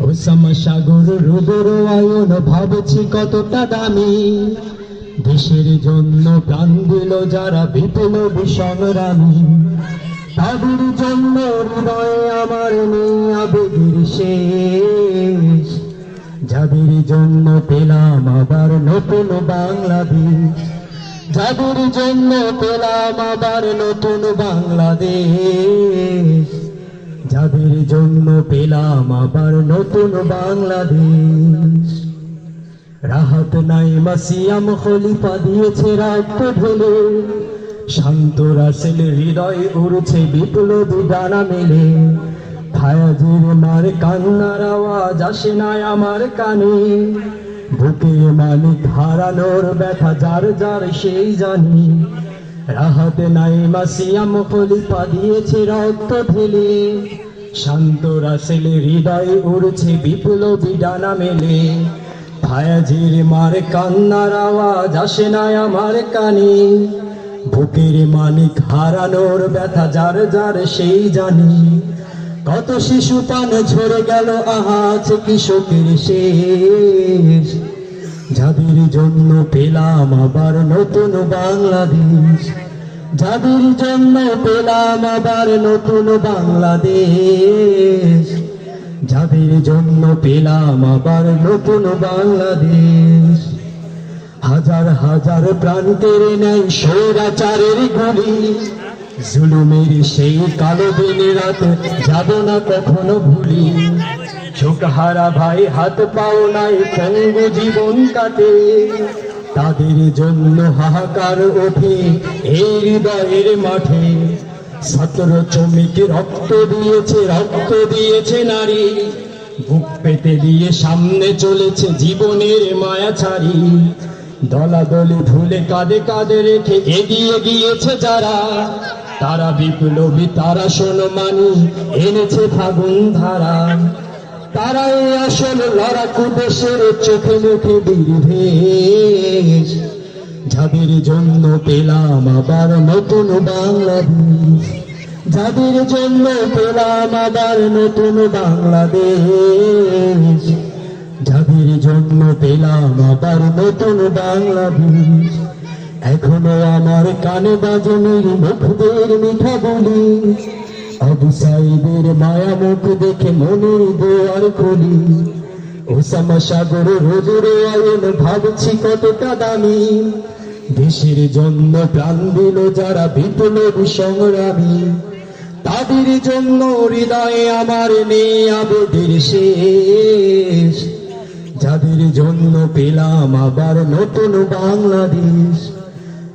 Osama সাগর রুদুর ion ভাবছি কতটা দামি। দেশের জন্য প্রাণ দিল যারা বিপ্লবী সংগ্রামী তাদের জন্য হৃদয়ে আমার নেই আবেগের শেষ। যাদের জন্য পেলাম আবার নতুন বাংলাদেশ। যাদের জন্য পেলাম আবার নতুন বাংলাদেশ। যাদের জন্য পেলাম আবার নতুন বাংলাদেশ। রাহাত নাই মাসিয়াম খলিফা দিয়েছে রক্ত ঢেলে। শান্ত রাসেল হৃদয় উড়ছে বিপ্লবী ডানা মেলে। ফায়াজির মার কান্নার আওয়াজ আসে না আমার কানে। বুকে মালিক হারানোর ব্যথা যার যার সেই জানি। রাহাত নাই মাসিয়াম খলিফা দিয়েছে রক্ত ঢেলে। শান্ত রাসেল হৃদয় উড়ছে বিপ্লবী ডানা মেলে। ভায়াজির মার কান্নার আওয়াজ আসে না আমার কানে। বুকের মালিক হারানোর ব্যথা যার যার সেই জানি। কত শিশু পান ঝরে গেল আহাজ, কৃষকের শেষ। যাদের জন্য পেলাম আবার নতুন বাংলাদেশ। যাদের জন্য পেলাম আবার নতুন বাংলাদেশ। যাদের জন্য পেলাম আবার নতুন বাংলাদেশ। হাজার হাজার কেড়ে নেয় স্বৈরাচারের গুলি। জুলুমের সেই কালো দিন রাত যাব না কখনো ভুলি। চোখ হারা ভাই, হাত পাও নাই পঙ্গু জীবন কাটে। তাদের জন্য হাহাকার ওঠে এই হৃদয়ের মাঠে। ছাত্র চমিকে রক্ত দিয়েছে রক্ত দিয়েছে নারী। বুক পেতে দিয়ে সামনে চলেছে জীবনের মায়া ছাড়ি। দলাদলি ভুলে কাঁধে কাঁধে রেখে এগিয়ে গিয়েছে যারা। তারা বিপ্লবী, তারা শোনো মানি এনেছে ফাগুন ধারা। তারা এই আসল লড়াকু দেশের চোখে মুখে বীরভেশ যাদের জন্য পেলাম আবার নতুন বাংলাদেশ। যাদের জন্য পেলাম আবার নতুন বাংলাদেশ। যাদের জন্য পেলাম আবার নতুন বাংলাদেশ। এখনও আমার কানে বাজনির মুখদের মিঠা বলি। আবু সাইদের মায়া মুখ দেখে মনের দোয়ার খুলি। ওসামা সাগর রোজরে আয়ন ভাবছি কতটা দামি। দেশের জন্য প্রাণ দিল যারা বিপ্লবী সংগ্রামী। তাদের জন্য হৃদয়ে আমার নেই আবেদের শেষ। যাদের জন্য পেলাম আবার নতুন বাংলাদেশ।